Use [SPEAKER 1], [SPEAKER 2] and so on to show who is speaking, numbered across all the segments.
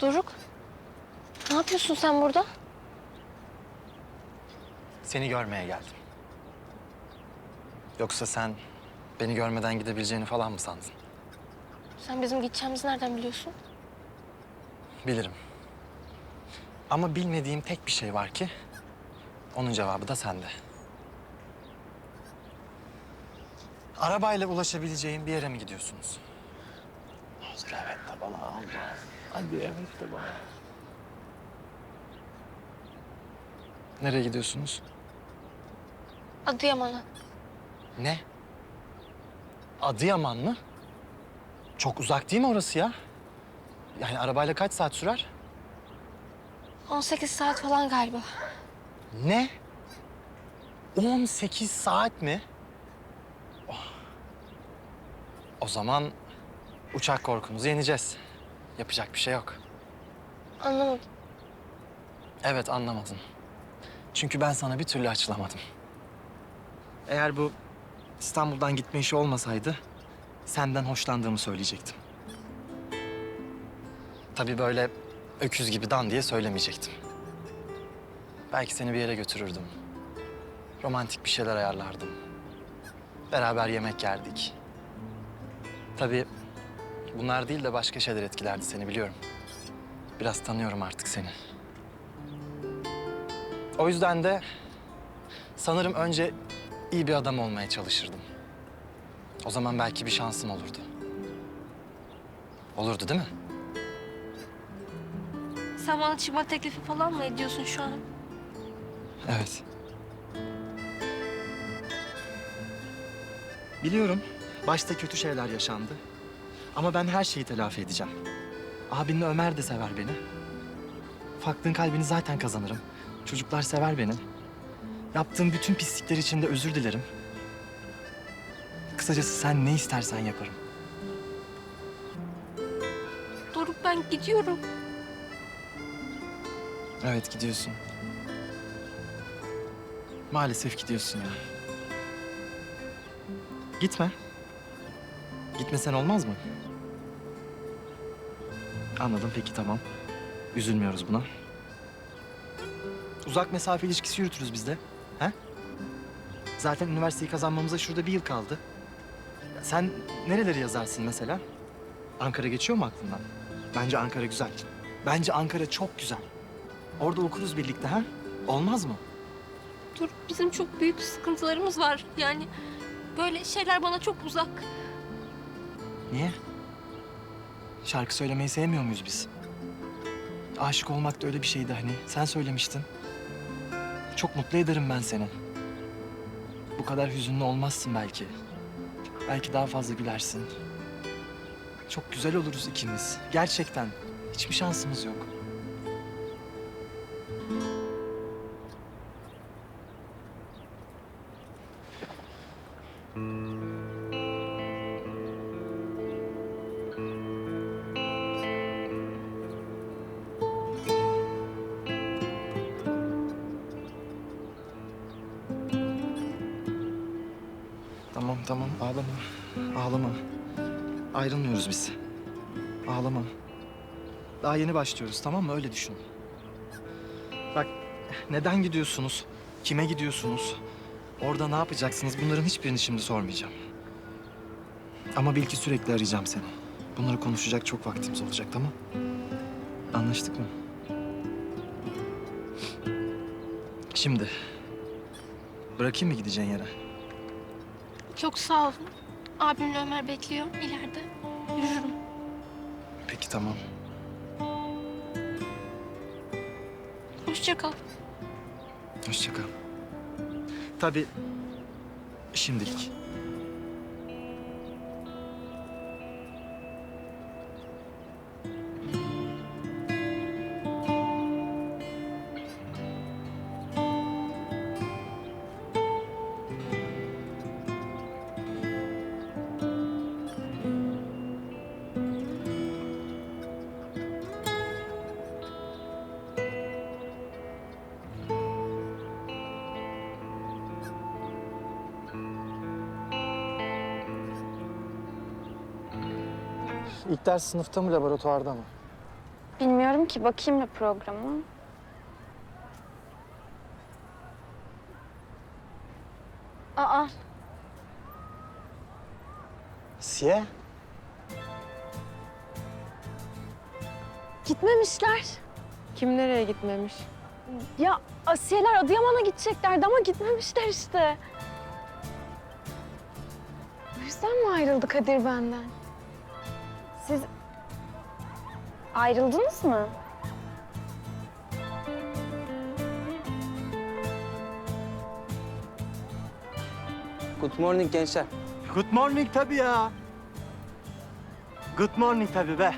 [SPEAKER 1] Doruk. Ne yapıyorsun sen burada?
[SPEAKER 2] Seni görmeye geldim. Yoksa sen beni görmeden gidebileceğini falan mı sandın?
[SPEAKER 1] Sen bizim gideceğimizi nereden biliyorsun?
[SPEAKER 2] Bilirim. Ama bilmediğim tek bir şey var ki... ...onun cevabı da sende. Arabayla ulaşabileceğim bir yere mi gidiyorsunuz?
[SPEAKER 3] Hazır evet de bana Allah. Hadi evet de bana.
[SPEAKER 2] Nereye gidiyorsunuz?
[SPEAKER 1] Adıyaman'a.
[SPEAKER 2] Ne? Adıyaman mı? Çok uzak değil mi orası ya? Yani arabayla kaç saat sürer?
[SPEAKER 1] 18 saat falan galiba.
[SPEAKER 2] Ne? 18 saat mi? Oh. O zaman uçak korkumuzu yeneceğiz. Yapacak bir şey yok.
[SPEAKER 1] Anlamadım.
[SPEAKER 2] Evet anlamadın. Çünkü ben sana bir türlü açılamadım. Eğer bu İstanbul'dan gitme işi olmasaydı senden hoşlandığımı söyleyecektim. Tabii böyle öküz gibi dan diye söylemeyecektim. Belki seni bir yere götürürdüm. Romantik bir şeyler ayarlardım. Beraber yemek yerdik. Tabii bunlar değil de başka şeyler etkilerdi seni biliyorum. Biraz tanıyorum artık seni. O yüzden de sanırım önce iyi bir adam olmaya çalışırdım. O zaman belki bir şansım olurdu. Olurdu değil mi?
[SPEAKER 1] Sen bana çıkma teklifi falan mı ediyorsun şu an?
[SPEAKER 2] Evet. Biliyorum başta kötü şeyler yaşandı. Ama ben her şeyi telafi edeceğim. Abinle Ömer de sever beni. Faklığın kalbini zaten kazanırım. Çocuklar sever beni. Yaptığım bütün pislikler için de özür dilerim. Kısacası sen ne istersen yaparım.
[SPEAKER 1] Doruk ben gidiyorum.
[SPEAKER 2] Evet gidiyorsun. Maalesef gidiyorsun ya. Gitme. Gitmesen olmaz mı? Anladım peki tamam. Üzülmüyoruz buna. Uzak mesafe ilişkisi yürütürüz biz de. He? Zaten üniversiteyi kazanmamıza şurada bir yıl kaldı. Sen nereleri yazarsın mesela? Ankara geçiyor mu aklından? Bence Ankara güzel. Bence Ankara çok güzel. Orada okuruz birlikte ha? Olmaz mı?
[SPEAKER 1] Doruk bizim çok büyük sıkıntılarımız var. Yani böyle şeyler bana çok uzak.
[SPEAKER 2] Niye? Şarkı söylemeyi sevmiyor muyuz biz? Aşık olmak da öyle bir şeydi hani. Sen söylemiştin. Çok mutlu ederim ben seni. Bu kadar hüzünlü olmazsın belki. Belki daha fazla gülersin. Çok güzel oluruz ikimiz. Gerçekten. Hiçbir şansımız yok. Tamam ağlama. Ağlama. Ayrılmıyoruz biz. Ağlama. Daha yeni başlıyoruz tamam mı? Öyle düşün. Bak neden gidiyorsunuz? Kime gidiyorsunuz? Orada ne yapacaksınız? Bunların hiçbirini şimdi sormayacağım. Ama bil ki sürekli arayacağım seni. Bunları konuşacak çok vaktimiz olacak tamam? Anlaştık mı? Şimdi bırakayım mı gideceğin yere?
[SPEAKER 1] Çok sağ olun. Abimle Ömer bekliyor ileride. Yürürüm.
[SPEAKER 2] Peki tamam.
[SPEAKER 1] Hoşça kal.
[SPEAKER 2] Hoşça kal. Tabii şimdilik. Ders sınıfta mı laboratuvarda mı?
[SPEAKER 4] Bilmiyorum ki bakayım bir programa. Aa,
[SPEAKER 2] Asiye?
[SPEAKER 4] gitmemişler.
[SPEAKER 5] Kim nereye gitmemiş?
[SPEAKER 4] Ya Asiyeler Adıyaman'a gideceklerdi ama gitmemişler işte. O yüzden mi ayrıldı Kadir benden? Siz ayrıldınız mı?
[SPEAKER 6] Good morning gençler.
[SPEAKER 2] Good morning tabii ya. Good morning tabii be.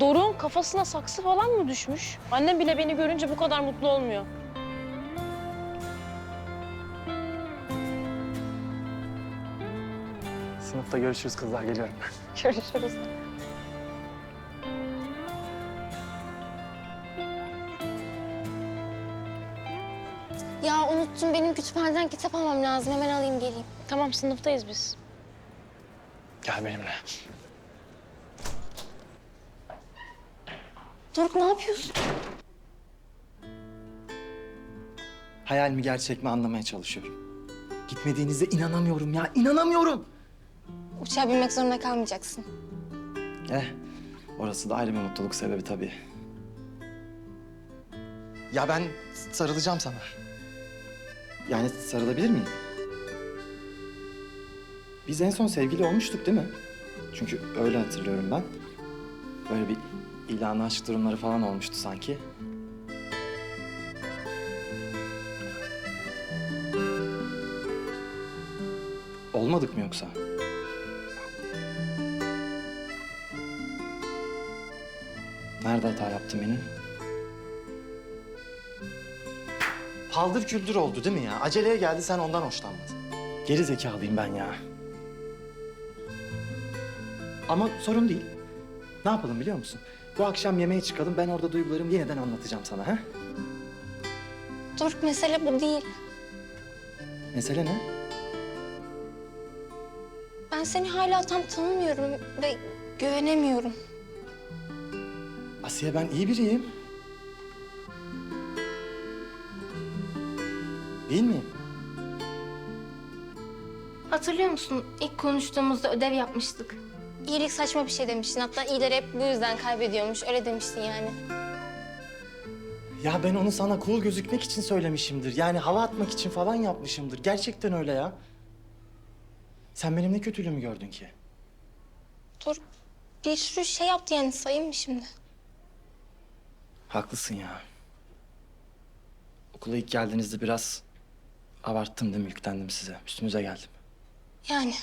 [SPEAKER 5] Doruk'un kafasına saksı falan mı düşmüş? Annem bile beni görünce bu kadar mutlu olmuyor.
[SPEAKER 2] Sınıfta görüşürüz kızlar geliyorum.
[SPEAKER 4] Görüşürüz.
[SPEAKER 7] Ya unuttum benim kütüphaneden kitap almam lazım. Hemen alayım geleyim.
[SPEAKER 5] Tamam sınıftayız biz.
[SPEAKER 2] Gel benimle.
[SPEAKER 7] Doruk ne yapıyorsun?
[SPEAKER 2] Hayal mi gerçek mi anlamaya çalışıyorum. Gitmediğinize inanamıyorum ya, inanamıyorum.
[SPEAKER 7] Uçağa binmek zorunda kalmayacaksın.
[SPEAKER 2] Eh, orası da ayrı bir mutluluk sebebi tabii. Ya ben sarılacağım sana. Yani sarılabilir miyim? Biz en son sevgili olmuştuk değil mi? Çünkü öyle hatırlıyorum ben. Böyle bir ilan aşk durumları falan olmuştu sanki. Olmadık mı yoksa? Nerede hata yaptım benim? Paldır küldür oldu değil mi ya? Aceleye geldi sen ondan hoşlanmadın. Geri zekalıyım ben ya. Ama sorun değil. Ne yapalım biliyor musun? Bu akşam yemeğe çıkalım ben orada duygularımı yeniden anlatacağım sana ha?
[SPEAKER 7] Doruk mesele bu değil.
[SPEAKER 2] Mesele ne?
[SPEAKER 7] Ben seni hala tam tanımıyorum ve güvenemiyorum.
[SPEAKER 2] Asiye ben iyi biriyim. Değil miyim?
[SPEAKER 7] Hatırlıyor musun? İlk konuştuğumuzda ödev yapmıştık. İyilik saçma bir şey demiştin. Hatta iyiler hep bu yüzden kaybediyormuş. Öyle demiştin yani.
[SPEAKER 2] Ya ben onu sana cool gözükmek için söylemişimdir. Yani hava atmak için falan yapmışımdır. Gerçekten öyle ya. Sen benim ne kötülüğümü gördün ki?
[SPEAKER 7] Doruk bir sürü şey yaptı yani sayayım mı şimdi?
[SPEAKER 2] Haklısın ya. Okula ilk geldiğinizde biraz abarttım değil mi? Yüklendim size. Üstünüze geldim.
[SPEAKER 7] Yani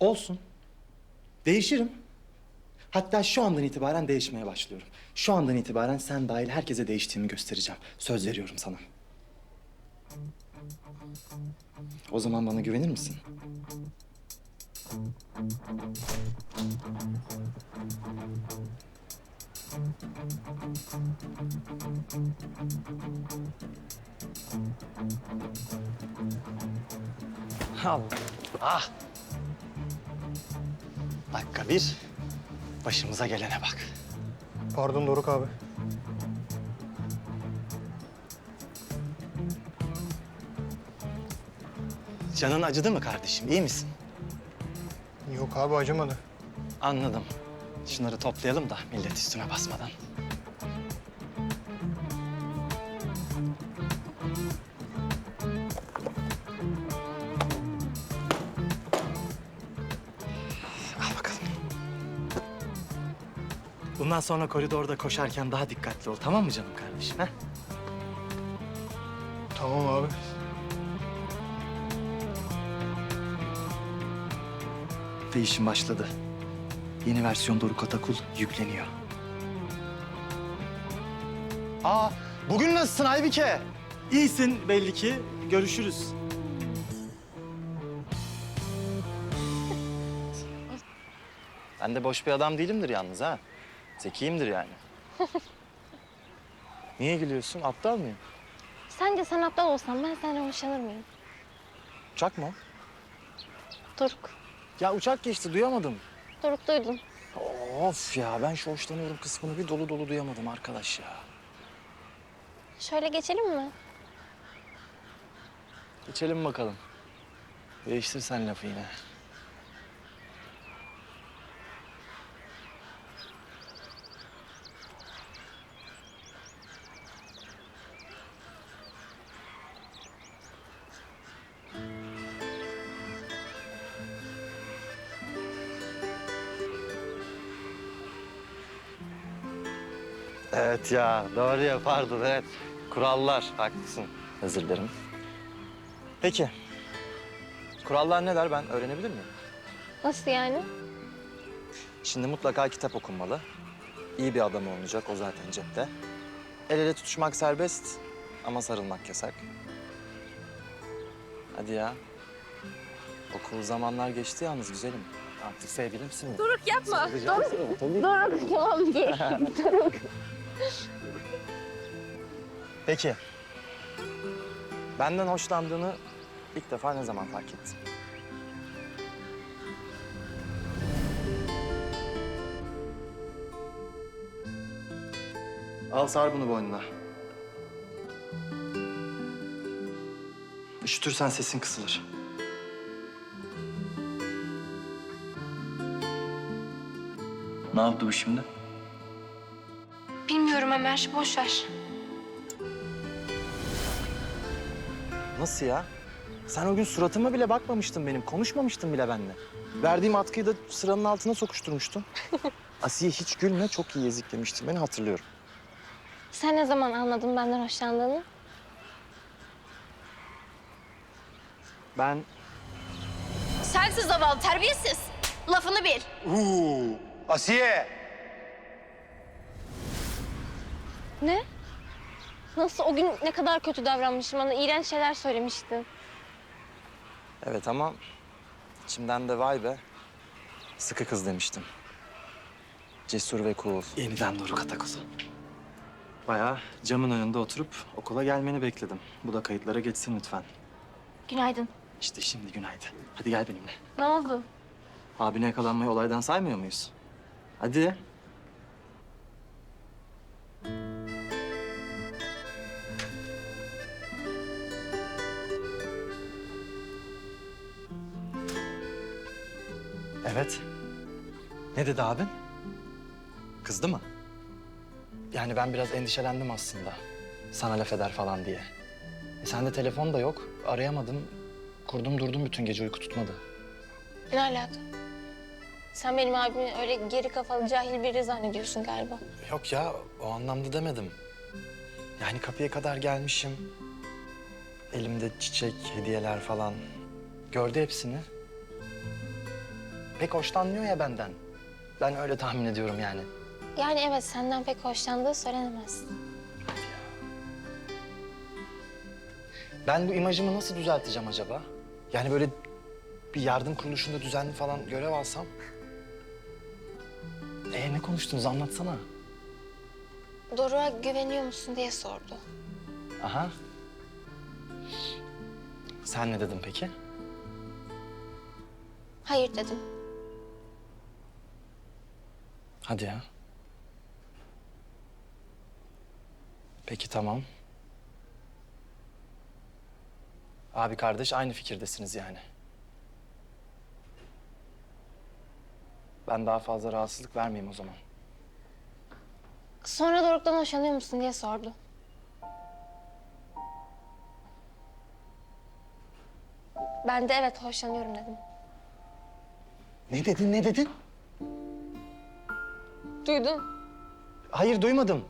[SPEAKER 2] Olsun. Değişirim. Hatta şu andan itibaren değişmeye başlıyorum. Şu andan itibaren sen dahil herkese değiştiğimi göstereceğim. Söz veriyorum sana. O zaman bana güvenir misin? Allah. Ah. Dakika bir. Başımıza gelene bak.
[SPEAKER 8] Pardon Doruk abi.
[SPEAKER 2] Canın acıdı mı kardeşim? İyi misin?
[SPEAKER 8] Yok abi acımadı.
[SPEAKER 2] Anladım. Şunları toplayalım da millet üstüne basmadan. Al bakalım. Bundan sonra koridorda koşarken daha dikkatli ol tamam mı canım kardeşim? Ha?
[SPEAKER 8] Tamam abi.
[SPEAKER 2] Ve işim başladı. Yeni versiyon Doruk Atakul yükleniyor. Aa, bugün nasılsın Aybike? İyisin belli ki. Görüşürüz. Ben de boş bir adam değilimdir yalnız ha. Zekiyimdir yani. Niye gülüyorsun? Aptal mıyım?
[SPEAKER 7] sence sen aptal olsan ben senden hoşlanır mıyım?
[SPEAKER 2] Uçak mı o?
[SPEAKER 7] Doruk.
[SPEAKER 2] Ya uçak geçti duyamadım.
[SPEAKER 7] Doruk duydum.
[SPEAKER 2] Of ya ben şu hoşlanıyorum kısmını bir dolu dolu duyamadım arkadaş ya.
[SPEAKER 7] Şöyle geçelim mi?
[SPEAKER 2] Geçelim bakalım. Değiştir sen lafı yine. Evet ya doğru ya pardon evet. Kurallar haklısın. Özür dilerim. Peki. Kurallar neler ben öğrenebilir miyim?
[SPEAKER 7] Nasıl yani?
[SPEAKER 2] Şimdi mutlaka kitap okunmalı. İyi bir adam olacak o zaten cepte. El ele tutuşmak serbest ama sarılmak yasak. Hadi ya. Okul zamanlar geçti yalnız güzelim. Artık sevgilimsin?
[SPEAKER 1] Doruk yapma.
[SPEAKER 7] Doruk tamam dur.
[SPEAKER 2] Peki. Benden hoşlandığını ilk defa ne zaman fark ettin? Al sar bunu boynuna. Üşütürsen sesin kısılır. Ne yaptı bu şimdi?
[SPEAKER 7] Ömer. Boş ver.
[SPEAKER 2] Nasıl ya? Sen o gün suratıma bile bakmamıştın benim, konuşmamıştın bile benimle. Verdiğim atkıyı da sıranın altına sokuşturmuştun. Asiye hiç gülme, çok iyi eziklemiştin beni hatırlıyorum.
[SPEAKER 7] Sen ne zaman anladın benden hoşlandığını?
[SPEAKER 2] Ben
[SPEAKER 1] Sensiz zavallı terbiyesiz. Lafını bil.
[SPEAKER 8] Asiye!
[SPEAKER 7] Ne? Nasıl? O gün ne kadar kötü davranmışım bana. iğrenç şeyler söylemiştin.
[SPEAKER 2] Evet ama içimden de vay be sıkı kız demiştim. Cesur ve cool. Yeniden Doruk Atakuzu. Bayağı camın önünde oturup okula gelmeni bekledim. Bu da kayıtlara geçsin lütfen.
[SPEAKER 7] Günaydın.
[SPEAKER 2] İşte şimdi günaydın. Hadi gel benimle.
[SPEAKER 7] Ne oldu?
[SPEAKER 2] Abine yakalanmayı olaydan saymıyor muyuz? Hadi. Evet. Ne dedi abin? Kızdı mı? Yani ben biraz endişelendim aslında. Sana laf eder falan diye. E sende telefon da yok. Arayamadım. Kurdum durdum bütün gece uyku tutmadı.
[SPEAKER 7] Ne alaka? Sen benim abimi öyle geri kafalı cahil biri zannediyorsun galiba.
[SPEAKER 2] Yok ya o anlamda demedim. Yani kapıya kadar gelmişim. Elimde çiçek, hediyeler falan. Gördü hepsini. Pek hoşlanmıyor ya benden. Ben öyle tahmin ediyorum yani.
[SPEAKER 7] Yani evet senden pek hoşlandığı söylenemez.
[SPEAKER 2] Ben bu imajımı nasıl düzelteceğim acaba? Yani böyle bir yardım kuruluşunda düzenli falan görev alsam. Ee ne konuştunuz anlatsana.
[SPEAKER 7] Doruk'a güveniyor musun diye sordu.
[SPEAKER 2] Aha. Sen ne dedin peki?
[SPEAKER 7] Hayır dedim.
[SPEAKER 2] Hadi ya. Peki tamam. Abi kardeş aynı fikirdesiniz yani. Ben daha fazla rahatsızlık vermeyeyim o zaman.
[SPEAKER 7] Sonra Doruk'tan hoşlanıyor musun diye sordu. Ben de evet hoşlanıyorum dedim.
[SPEAKER 2] Ne dedin, ne dedin?
[SPEAKER 7] Duydun.
[SPEAKER 2] Hayır duymadım.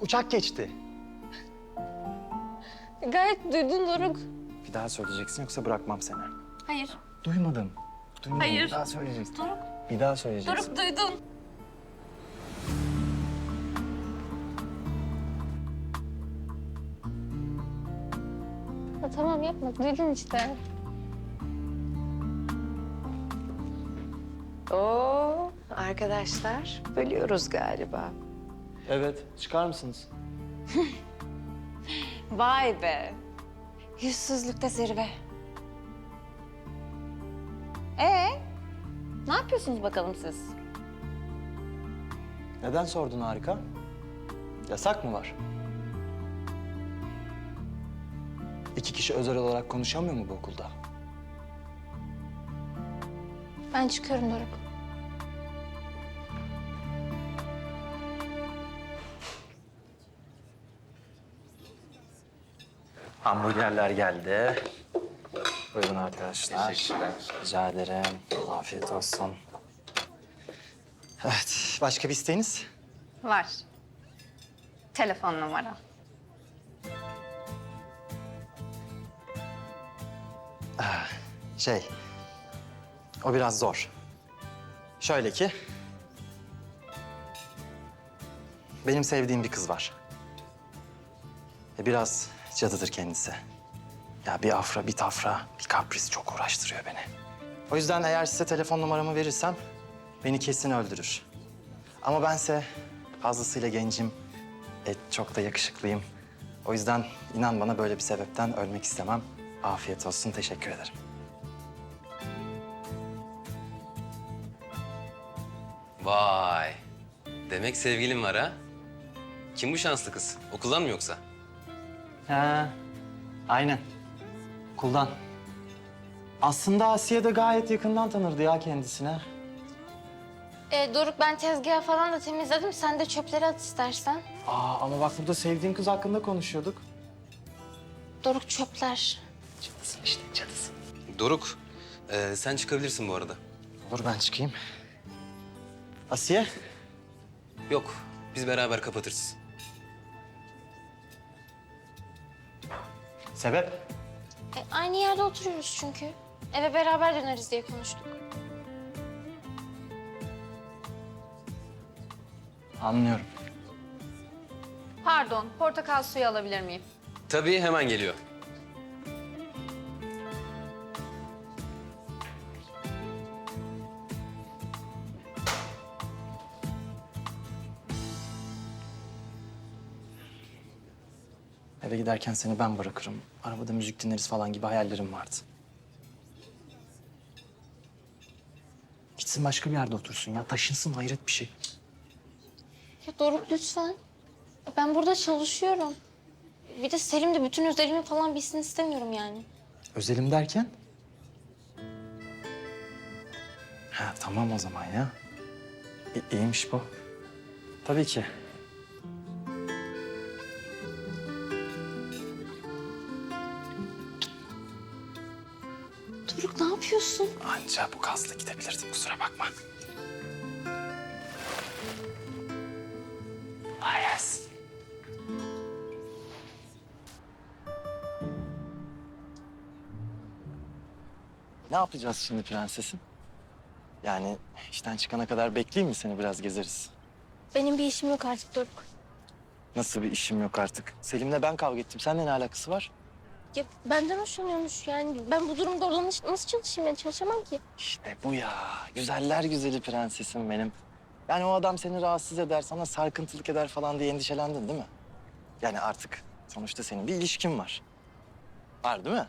[SPEAKER 2] Uçak geçti.
[SPEAKER 7] Gayet duydun Doruk.
[SPEAKER 2] Bir daha söyleyeceksin yoksa bırakmam seni.
[SPEAKER 1] Hayır.
[SPEAKER 2] Duymadım. Duymadım.
[SPEAKER 1] Hayır.
[SPEAKER 2] Bir daha söyleyeceksin.
[SPEAKER 1] Doruk,
[SPEAKER 2] Bir daha söyleyeceksin.
[SPEAKER 1] Doruk duydun.
[SPEAKER 7] Ha, tamam yapma. Duydun işte.
[SPEAKER 9] Oo, arkadaşlar bölüyoruz galiba.
[SPEAKER 2] Evet, çıkar mısınız?
[SPEAKER 9] Vay be.
[SPEAKER 7] Yüzsüzlükte zirve.
[SPEAKER 9] Ee, ne yapıyorsunuz bakalım siz?
[SPEAKER 2] Neden sordun harika? Yasak mı var? İki kişi özel olarak konuşamıyor mu bu okulda?
[SPEAKER 7] Ben çıkıyorum Doruk.
[SPEAKER 2] Hamburgerler geldi. Buyurun arkadaşlar. Rica ederim. Afiyet olsun. Evet, başka bir isteğiniz?
[SPEAKER 9] Var. Telefon numara.
[SPEAKER 2] Şey, o biraz zor. Şöyle ki... Benim sevdiğim bir kız var. E, Biraz cadıdır kendisi. Ya bir afra, bir tafra, bir kapris çok uğraştırıyor beni. O yüzden eğer size telefon numaramı verirsem beni kesin öldürür. Ama bense fazlasıyla gencim, e, çok da yakışıklıyım. O yüzden inan bana böyle bir sebepten ölmek istemem. Afiyet olsun, teşekkür ederim.
[SPEAKER 10] Vay. Demek sevgilin var ha? Kim bu şanslı kız? Okuldan mı yoksa?
[SPEAKER 2] Ha, aynen. Kuldan. Aslında Asiye de gayet yakından tanırdı ya kendisine.
[SPEAKER 7] Ee, Doruk ben tezgahı falan da temizledim. Sen de çöpleri at istersen.
[SPEAKER 2] Aa, ama bak burada sevdiğin kız hakkında konuşuyorduk.
[SPEAKER 7] Doruk çöpler.
[SPEAKER 2] Cadısın işte, cadısın.
[SPEAKER 10] Doruk, e, sen çıkabilirsin bu arada.
[SPEAKER 2] Olur ben çıkayım. Asiye?
[SPEAKER 10] Yok, biz beraber kapatırız.
[SPEAKER 2] Sebep?
[SPEAKER 7] E, aynı yerde oturuyoruz çünkü. Eve beraber döneriz diye konuştuk.
[SPEAKER 2] Anlıyorum.
[SPEAKER 9] Pardon, portakal suyu alabilir miyim?
[SPEAKER 10] Tabii hemen geliyor.
[SPEAKER 2] Giderken seni ben bırakırım. Arabada müzik dinleriz falan gibi hayallerim vardı. Gitsin başka bir yerde otursun ya. Taşınsın hayret bir şey.
[SPEAKER 7] Ya Doruk lütfen. Ben burada çalışıyorum. Bir de Selim de bütün özelimi falan bilsin istemiyorum yani.
[SPEAKER 2] Özelim derken? Ha tamam o zaman ya. İ- iyiymiş bu. Tabii ki.
[SPEAKER 7] Yapıyorsun?
[SPEAKER 2] Anca bu gazla gidebilirdim kusura bakma. Yes. Ne yapacağız şimdi prensesim? Yani işten çıkana kadar bekleyeyim mi seni biraz gezeriz?
[SPEAKER 7] Benim bir işim yok artık Doruk.
[SPEAKER 2] Nasıl bir işim yok artık? Selim'le ben kavga ettim. Seninle ne alakası var?
[SPEAKER 7] Ya benden hoşlanıyormuş yani. Ben bu durumda oradan nasıl çalışayım ben? Çalışamam ki.
[SPEAKER 2] İşte bu ya. Güzeller güzeli prensesim benim. Yani o adam seni rahatsız eder, sana sarkıntılık eder falan diye endişelendin değil mi? Yani artık sonuçta senin bir ilişkin var. Var değil mi?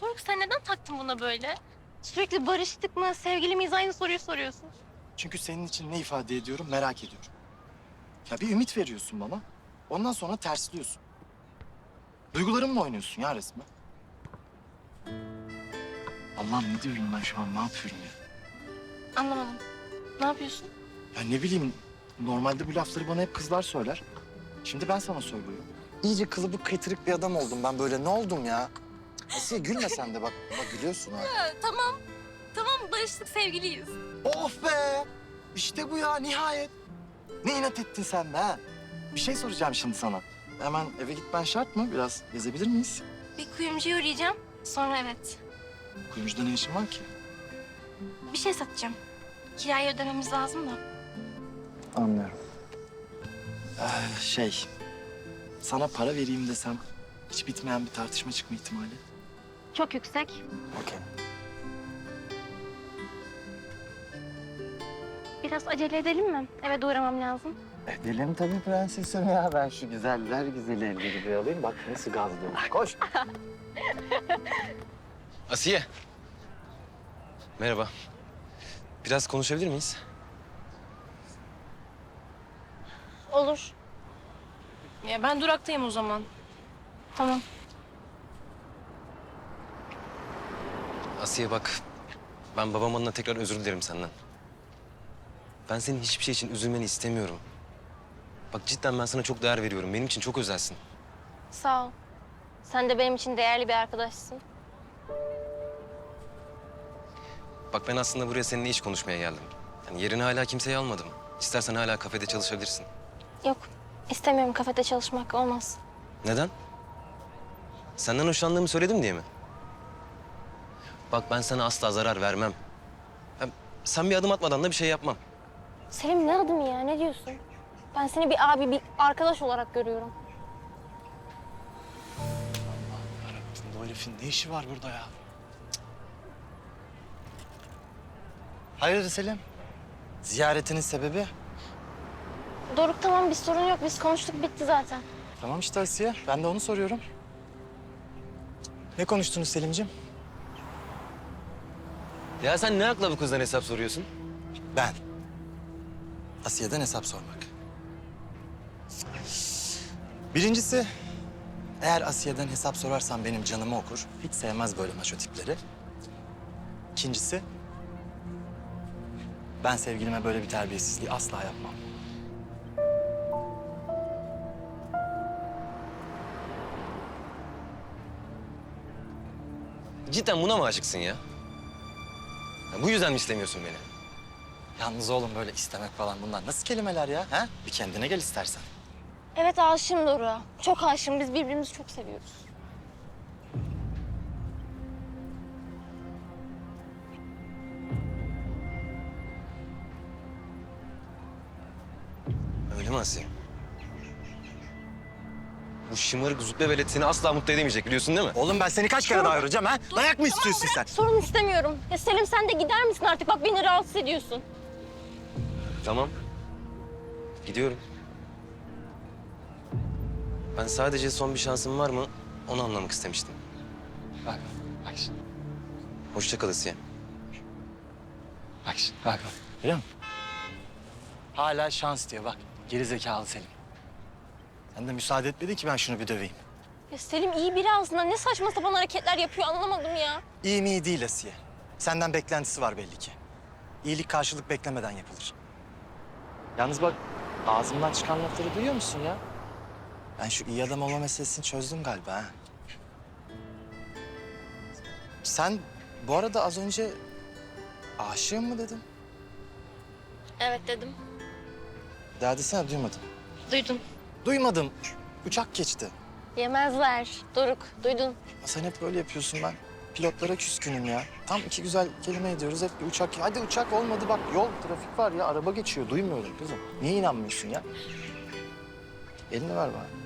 [SPEAKER 1] Doruk sen neden taktın buna böyle? Sürekli barıştık mı, sevgili miyiz aynı soruyu soruyorsun.
[SPEAKER 2] Çünkü senin için ne ifade ediyorum merak ediyorum. Ya bir ümit veriyorsun bana. Ondan sonra tersliyorsun. Duygularımla oynuyorsun ya resmen. Allah'ım ne diyorum ben şu an ne yapıyorum ya?
[SPEAKER 1] Anlamadım. Ne yapıyorsun?
[SPEAKER 2] Ya ne bileyim normalde bu lafları bana hep kızlar söyler. Şimdi ben sana söylüyorum. İyice kılıbık kıytırık bir adam oldum ben böyle. Ne oldum ya? Asiye gülme sen de bak. Bak gülüyorsun ha.
[SPEAKER 1] Ha, tamam. Tamam barıştık sevgiliyiz.
[SPEAKER 2] Of be! İşte bu ya nihayet. Ne inat ettin sen be ha? Bir şey soracağım şimdi sana. Hemen eve gitmen şart mı? Biraz gezebilir miyiz?
[SPEAKER 1] Bir kuyumcuya uğrayacağım. Sonra evet.
[SPEAKER 2] Kuyumcuda ne işin var ki?
[SPEAKER 1] Bir şey satacağım. Kirayı ödememiz lazım da.
[SPEAKER 2] Anlıyorum. Ee, şey, sana para vereyim desem hiç bitmeyen bir tartışma çıkma ihtimali.
[SPEAKER 1] Çok yüksek.
[SPEAKER 2] Okey.
[SPEAKER 1] Biraz acele edelim mi? Eve de uğramam lazım.
[SPEAKER 2] Edelim tabii prensesim ya. Ben şu güzeller güzeli elleri bir alayım. Bak nasıl gazlıyorum. Koş.
[SPEAKER 10] Asiye. Merhaba. Biraz konuşabilir miyiz?
[SPEAKER 7] Olur.
[SPEAKER 5] Ya ben duraktayım o zaman.
[SPEAKER 7] Tamam.
[SPEAKER 10] Asiye bak, ben babam adına tekrar özür dilerim senden. Ben senin hiçbir şey için üzülmeni istemiyorum. Bak cidden ben sana çok değer veriyorum. Benim için çok özelsin.
[SPEAKER 7] Sağ ol. Sen de benim için değerli bir arkadaşsın.
[SPEAKER 10] Bak ben aslında buraya seninle iş konuşmaya geldim. Yani yerini hala kimseye almadım. İstersen hala kafede çalışabilirsin.
[SPEAKER 7] Yok. istemiyorum kafede çalışmak. Olmaz.
[SPEAKER 10] Neden? Senden hoşlandığımı söyledim diye mi? Bak ben sana asla zarar vermem. Hem sen bir adım atmadan da bir şey yapmam.
[SPEAKER 7] Selim ne adımı ya? Ne diyorsun? Ben seni bir abi, bir arkadaş olarak görüyorum.
[SPEAKER 2] Bu herifin ne işi var burada ya? Hayırdır Selim? Ziyaretinin sebebi?
[SPEAKER 7] Doruk tamam bir sorun yok. Biz konuştuk bitti zaten.
[SPEAKER 2] Tamam işte Asiye. Ben de onu soruyorum. Ne konuştunuz Selim'ciğim?
[SPEAKER 10] Ya sen ne akla bu kızdan hesap soruyorsun?
[SPEAKER 2] Ben. Asiye'den hesap sormak. Birincisi, eğer Asiye'den hesap sorarsan benim canımı okur. Hiç sevmez böyle maço tipleri. İkincisi, ben sevgilime böyle bir terbiyesizliği asla yapmam.
[SPEAKER 10] Cidden buna mı aşıksın ya? ya bu yüzden mi istemiyorsun beni?
[SPEAKER 2] Yalnız oğlum böyle istemek falan bunlar nasıl kelimeler ya? Ha? Bir kendine gel istersen.
[SPEAKER 7] Evet aşığım Doruk'a. Çok aşığım. Biz birbirimizi çok seviyoruz.
[SPEAKER 10] Öyle mi Asiye? Bu şımarık züppe velet seni asla mutlu edemeyecek biliyorsun değil mi?
[SPEAKER 2] Oğlum ben seni kaç kere daha yoracağım ha? Dayak mı istiyorsun sen?
[SPEAKER 7] Sorun istemiyorum. Ya Selim sen de gider misin artık? Bak beni rahatsız ediyorsun.
[SPEAKER 10] Tamam. Gidiyorum. Ben sadece son bir şansım var mı onu anlamak istemiştim.
[SPEAKER 2] Bak, bak şimdi.
[SPEAKER 10] Hoşça kal Asiye.
[SPEAKER 2] Bak şimdi, bak bak. Görüyor musun? Hala şans diyor bak. Geri zekalı Selim. Sen de müsaade etmedi ki ben şunu bir döveyim.
[SPEAKER 7] Ya Selim iyi biri aslında. Ne saçma sapan hareketler yapıyor anlamadım ya.
[SPEAKER 2] İyi mi iyi değil Asiye. Senden beklentisi var belli ki. İyilik karşılık beklemeden yapılır. Yalnız bak ağzımdan çıkan lafları duyuyor musun ya? Ben şu iyi adam olma meselesini çözdüm galiba ha. Sen bu arada az önce aşığım mı dedin?
[SPEAKER 7] Evet dedim.
[SPEAKER 2] Daha desene duymadım.
[SPEAKER 7] Duydun.
[SPEAKER 2] Duymadım. Uçak geçti.
[SPEAKER 7] Yemezler. Doruk duydun.
[SPEAKER 2] Ya sen hep böyle yapıyorsun ben. Pilotlara küskünüm ya. Tam iki güzel kelime ediyoruz hep bir uçak. Hadi uçak olmadı bak yol trafik var ya araba geçiyor duymuyorum kızım. Niye inanmıyorsun ya? Elini ver bana.